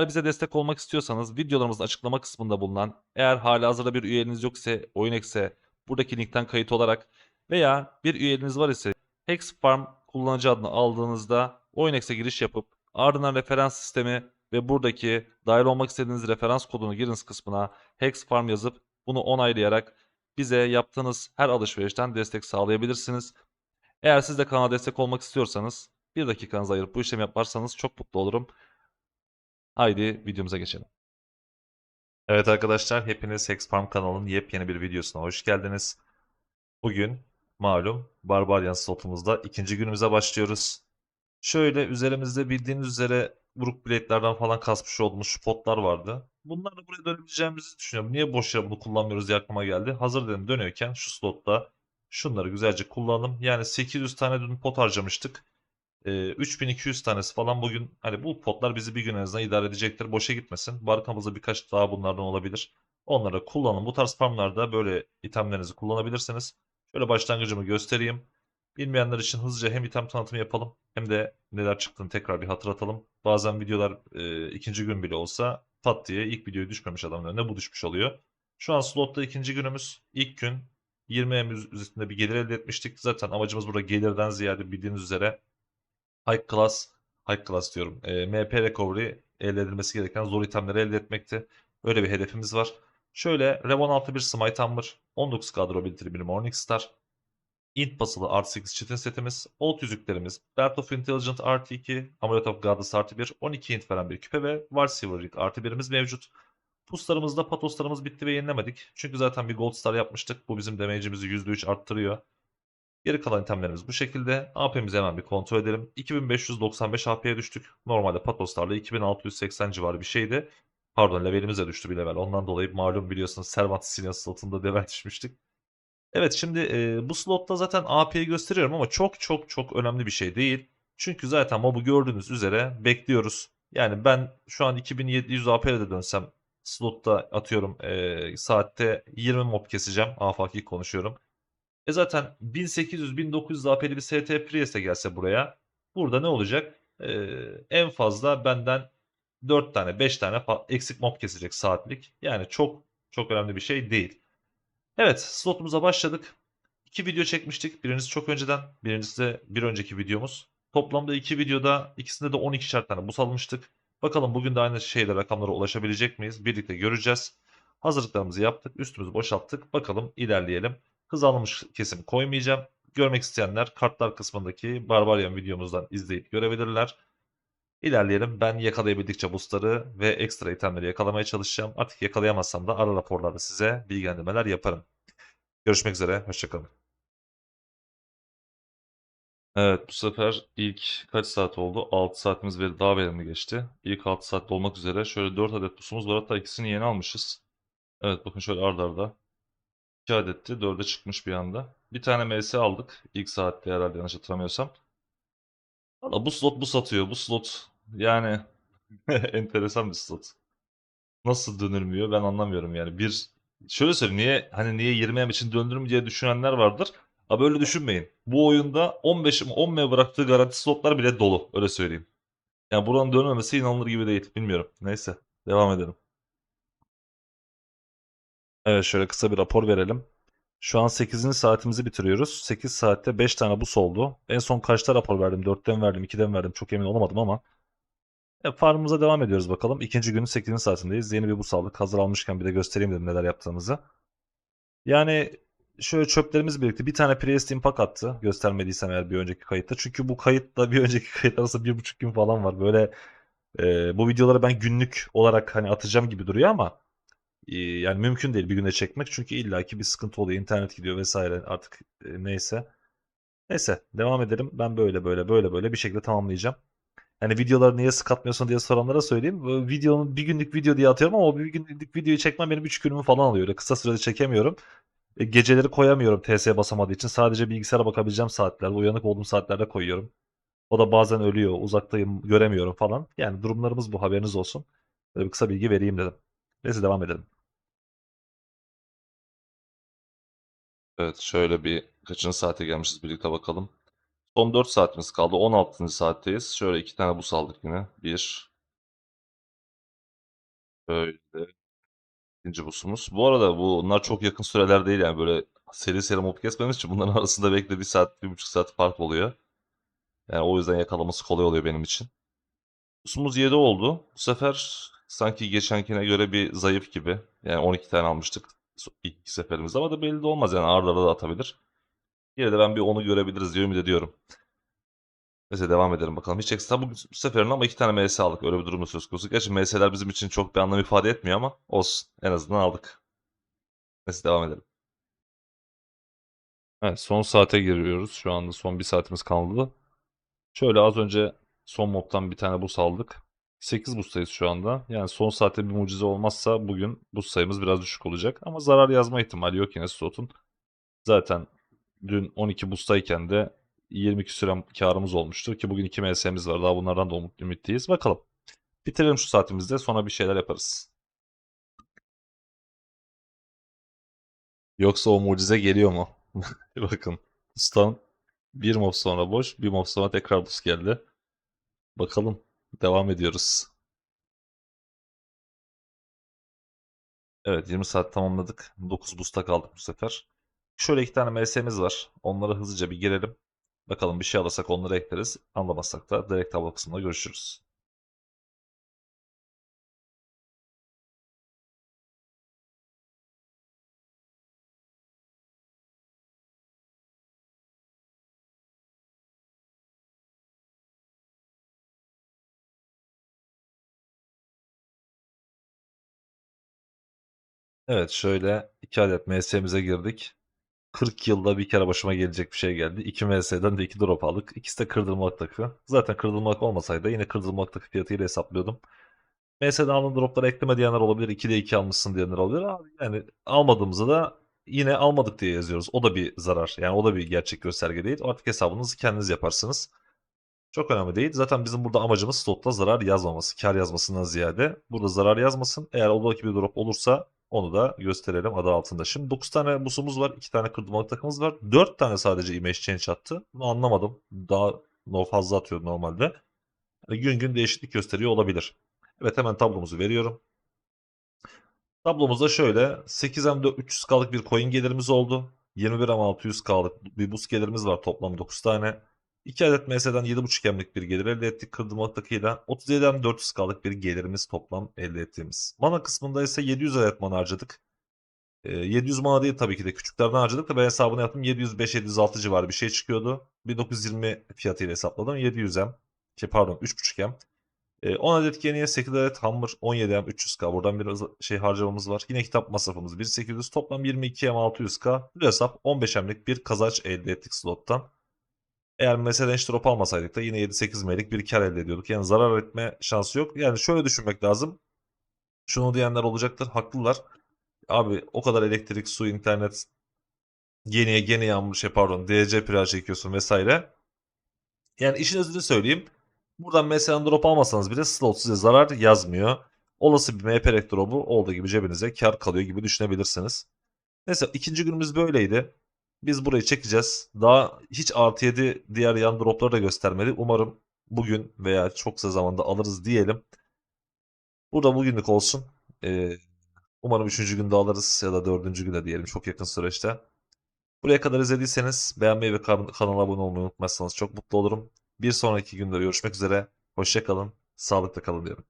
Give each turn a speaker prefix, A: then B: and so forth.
A: Eğer bize destek olmak istiyorsanız videolarımızın açıklama kısmında bulunan eğer halihazırda bir üyeliğiniz yok ise OyunX'e buradaki linkten kayıt olarak veya bir üyeliğiniz var ise Hexfarm kullanıcı adını aldığınızda OyunX'e giriş yapıp ardından referans sistemi ve buradaki dahil olmak istediğiniz referans kodunu giriniz kısmına Hexfarm yazıp bunu onaylayarak bize yaptığınız her alışverişten destek sağlayabilirsiniz. Eğer siz de kanala destek olmak istiyorsanız bir dakikanızı ayırıp bu işlemi yaparsanız çok mutlu olurum. Haydi videomuza geçelim. Evet arkadaşlar hepiniz Hexfarm kanalının yepyeni bir videosuna hoş geldiniz. Bugün malum Barbarian slotumuzda ikinci günümüze başlıyoruz. Şöyle üzerimizde bildiğiniz üzere Brook Blade'lerden falan kasmış olduğumuz şu potlar vardı. Bunlarla buraya dönebileceğimizi düşünüyorum. Niye boş yere bunu kullanmıyoruz diye aklıma geldi. Hazır dedim dönüyorken şu slotta şunları güzelce kullanalım. Yani 800 tane dün pot harcamıştık. Ee, 3200 tanesi falan bugün hani bu potlar bizi bir gün en azından idare edecektir. Boşa gitmesin. Barkamızda birkaç daha bunlardan olabilir. Onları kullanın. Bu tarz farmlarda böyle itemlerinizi kullanabilirsiniz. Şöyle başlangıcımı göstereyim. Bilmeyenler için hızlıca hem item tanıtımı yapalım hem de neler çıktığını tekrar bir hatırlatalım. Bazen videolar e, ikinci gün bile olsa pat diye ilk videoyu düşmemiş adamın önüne bu düşmüş oluyor. Şu an slotta ikinci günümüz. İlk gün 20 M üzerinde bir gelir elde etmiştik. Zaten amacımız burada gelirden ziyade bildiğiniz üzere High Class, High Class diyorum. E, MP Recovery elde edilmesi gereken zor itemleri elde etmekti. Öyle bir hedefimiz var. Şöyle Rev 16 bir Smite Hammer, 19 kadro bildiri bir Morningstar, Int basılı Art 8 çitin setimiz, Old yüzüklerimiz, Belt of Intelligent artı 2, Amulet of Goddess artı 1, 12 int veren bir küpe ve Var Silver Ring artı 1'imiz mevcut. Puslarımızda patoslarımız bitti ve yenilemedik. Çünkü zaten bir Gold Star yapmıştık. Bu bizim damage'imizi %3 arttırıyor. Geri kalan itemlerimiz bu şekilde. AP'mizi hemen bir kontrol edelim. 2595 AP'ye düştük. Normalde patoslarla 2680 civarı bir şeydi. Pardon levelimiz de düştü bir level. Ondan dolayı malum biliyorsunuz Servant Senior slotunda level düşmüştük. Evet şimdi e, bu slotta zaten AP'yi gösteriyorum ama çok çok çok önemli bir şey değil. Çünkü zaten mob'u gördüğünüz üzere bekliyoruz. Yani ben şu an 2700 AP'ye de dönsem slotta atıyorum e, saatte 20 mob keseceğim. Afaki konuşuyorum. E zaten 1800-1900 AP'li bir ST Prius'e gelse buraya. Burada ne olacak? E, en fazla benden 4 tane 5 tane eksik mob kesecek saatlik. Yani çok çok önemli bir şey değil. Evet slotumuza başladık. İki video çekmiştik. Birincisi çok önceden. Birincisi de bir önceki videomuz. Toplamda iki videoda ikisinde de 12'şer tane buz almıştık. Bakalım bugün de aynı şeyle rakamlara ulaşabilecek miyiz? Birlikte göreceğiz. Hazırlıklarımızı yaptık. Üstümüzü boşalttık. Bakalım ilerleyelim. Hız alınmış kesim koymayacağım. Görmek isteyenler kartlar kısmındaki Barbarian videomuzdan izleyip görebilirler. İlerleyelim. Ben yakalayabildikçe boostları ve ekstra itemleri yakalamaya çalışacağım. Artık yakalayamazsam da ara raporlarda size bilgilendirmeler yaparım. Görüşmek üzere. Hoşçakalın. Evet bu sefer ilk kaç saat oldu? 6 saatimiz ve daha verimli geçti. İlk 6 saatte olmak üzere şöyle 4 adet pusumuz var. Hatta ikisini yeni almışız. Evet bakın şöyle ardarda. arda. 2 adetti. 4'e çıkmış bir anda. Bir tane MS aldık. İlk saatte herhalde yanlış hatırlamıyorsam. Valla bu slot bu satıyor. Bu slot yani enteresan bir slot. Nasıl dönülmüyor ben anlamıyorum yani. Bir şöyle söyleyeyim niye hani niye 20 M için döndürür mü diye düşünenler vardır. Ama böyle düşünmeyin. Bu oyunda 15 mi 10 M bıraktığı garanti slotlar bile dolu. Öyle söyleyeyim. Yani buranın dönmemesi inanılır gibi değil. Bilmiyorum. Neyse. Devam edelim. Evet şöyle kısa bir rapor verelim. Şu an 8. saatimizi bitiriyoruz. 8 saatte 5 tane bus oldu. En son kaçta rapor verdim? 4'ten verdim, 2'den verdim. Çok emin olamadım ama. E, farmımıza devam ediyoruz bakalım. İkinci günün 8. saatindeyiz. Yeni bir bus aldık. Hazır almışken bir de göstereyim dedim neler yaptığımızı. Yani şöyle çöplerimiz birikti. Bir tane Priest Impact attı. Göstermediysem eğer bir önceki kayıtta. Çünkü bu kayıtla bir önceki kayıt arasında bir buçuk gün falan var. Böyle e, bu videoları ben günlük olarak hani atacağım gibi duruyor ama yani mümkün değil bir günde çekmek. Çünkü illaki bir sıkıntı oluyor. İnternet gidiyor vesaire artık e, neyse. Neyse devam edelim. Ben böyle böyle böyle böyle bir şekilde tamamlayacağım. Hani videoları niye sık atmıyorsun diye soranlara söyleyeyim. Videonun bir günlük video diye atıyorum ama o bir günlük videoyu çekmem benim 3 günümü falan alıyor. Öyle kısa sürede çekemiyorum. E, geceleri koyamıyorum TS basamadığı için. Sadece bilgisayara bakabileceğim saatlerde, uyanık olduğum saatlerde koyuyorum. O da bazen ölüyor, uzaktayım, göremiyorum falan. Yani durumlarımız bu, haberiniz olsun. Böyle bir kısa bilgi vereyim dedim. Neyse devam edelim. Evet şöyle bir kaçıncı saate gelmişiz birlikte bakalım. Son 4 saatimiz kaldı. 16. saatteyiz. Şöyle iki tane bus aldık yine. 1 Şöyle. İkinci busumuz. Bu arada bunlar çok yakın süreler değil yani böyle seri seri mob kesmemiz için bunların arasında de 1 saat, 1,5 saat fark oluyor. Yani o yüzden yakalaması kolay oluyor benim için. Busumuz 7 oldu. Bu sefer sanki geçenkine göre bir zayıf gibi. Yani 12 tane almıştık ilk seferimizde ama da belli de olmaz yani arda arda da atabilir. Yine de ben bir 10'u görebiliriz diye ümit ediyorum. Neyse devam edelim bakalım. Hiç ekstra bu, bu seferin ama iki tane MS aldık. Öyle bir durum söz konusu. Gerçi MS'ler bizim için çok bir anlam ifade etmiyor ama olsun. En azından aldık. Neyse devam edelim. Evet son saate giriyoruz. Şu anda son bir saatimiz kaldı. Şöyle az önce son mobtan bir tane boost aldık. 8 boost'tayız şu anda. Yani son saatte bir mucize olmazsa bugün boost sayımız biraz düşük olacak. Ama zarar yazma ihtimali yok yine slotun. Zaten dün 12 boost'tayken de 22 süren karımız olmuştu ki bugün 2 MS'miz var. Daha bunlardan da umut, ümitliyiz. Bakalım. Bitirelim şu saatimizde sonra bir şeyler yaparız. Yoksa o mucize geliyor mu? Bakın. Boost'tan bir mob sonra boş, bir mob sonra tekrar boost geldi. Bakalım. Devam ediyoruz. Evet 20 saat tamamladık. 9 boost'a kaldık bu sefer. Şöyle iki tane MS'miz var. Onlara hızlıca bir girelim. Bakalım bir şey alırsak onları ekleriz. Anlamazsak da direkt tablo kısmında görüşürüz. Evet şöyle 2 adet MS'mize girdik. 40 yılda bir kere başıma gelecek bir şey geldi. 2 MS'den de 2 drop aldık. İkisi de kırdırmalık takı. Zaten kırdırmalık olmasaydı yine kırdırmalık takı fiyatıyla hesaplıyordum. MS'den aldığın dropları ekleme diyenler olabilir. 2'de 2 almışsın diyenler olabilir. Abi yani almadığımızda da yine almadık diye yazıyoruz. O da bir zarar. Yani o da bir gerçek gösterge değil. Artık hesabınızı kendiniz yaparsınız. Çok önemli değil. Zaten bizim burada amacımız slotta zarar yazmaması. Kar yazmasından ziyade. Burada zarar yazmasın. Eğer oradaki bir drop olursa onu da gösterelim adı altında. Şimdi 9 tane busumuz var. 2 tane kırdırmalık takımız var. 4 tane sadece image change attı. Bunu anlamadım. Daha no fazla atıyor normalde. Yani gün gün değişiklik gösteriyor olabilir. Evet hemen tablomuzu veriyorum. Tablomuzda şöyle 8M 300K'lık bir coin gelirimiz oldu. 21M 600K'lık bir boost gelirimiz var toplam 9 tane. 2 adet MS'den 7.5M'lik bir gelir elde ettik kırdırmalık takıyla. 37M 400K'lık bir gelirimiz toplam elde ettiğimiz. Mana kısmında ise 700 adet mana harcadık. Ee, 700 mana değil tabii ki de küçüklerden harcadık da ben hesabını yaptım 705-706 civarı bir şey çıkıyordu. 1920 fiyatıyla hesapladım 700M. Şey pardon 3.5M. E, 10 adet Geniye, 8 adet Hammer, 17 M 300K. Buradan biraz şey harcamamız var. Yine kitap masrafımız 1800. Toplam 22 M 600K. Bu hesap 15 M'lik bir kazanç elde ettik slottan. Eğer mesela drop almasaydık da yine 7-8 M'lik bir kar elde ediyorduk. Yani zarar etme şansı yok. Yani şöyle düşünmek lazım. Şunu diyenler olacaktır. Haklılar. Abi o kadar elektrik, su, internet Geniye, gene yağmur şey pardon DC pirar çekiyorsun vesaire. Yani işin özünü söyleyeyim. Buradan mesela drop almasanız bile slot size zarar yazmıyor. Olası bir MP drop'u olduğu gibi cebinize kar kalıyor gibi düşünebilirsiniz. Neyse ikinci günümüz böyleydi. Biz burayı çekeceğiz. Daha hiç artı 7 diğer yan dropları da göstermedi. Umarım bugün veya çok kısa zamanda alırız diyelim. Burada bugünlük olsun. Ee, umarım üçüncü günde alırız ya da dördüncü günde diyelim çok yakın süreçte. Buraya kadar izlediyseniz beğenmeyi ve kan- kanala abone olmayı unutmazsanız çok mutlu olurum. Bir sonraki günde görüşmek üzere. Hoşçakalın. Sağlıkla kalın diyorum.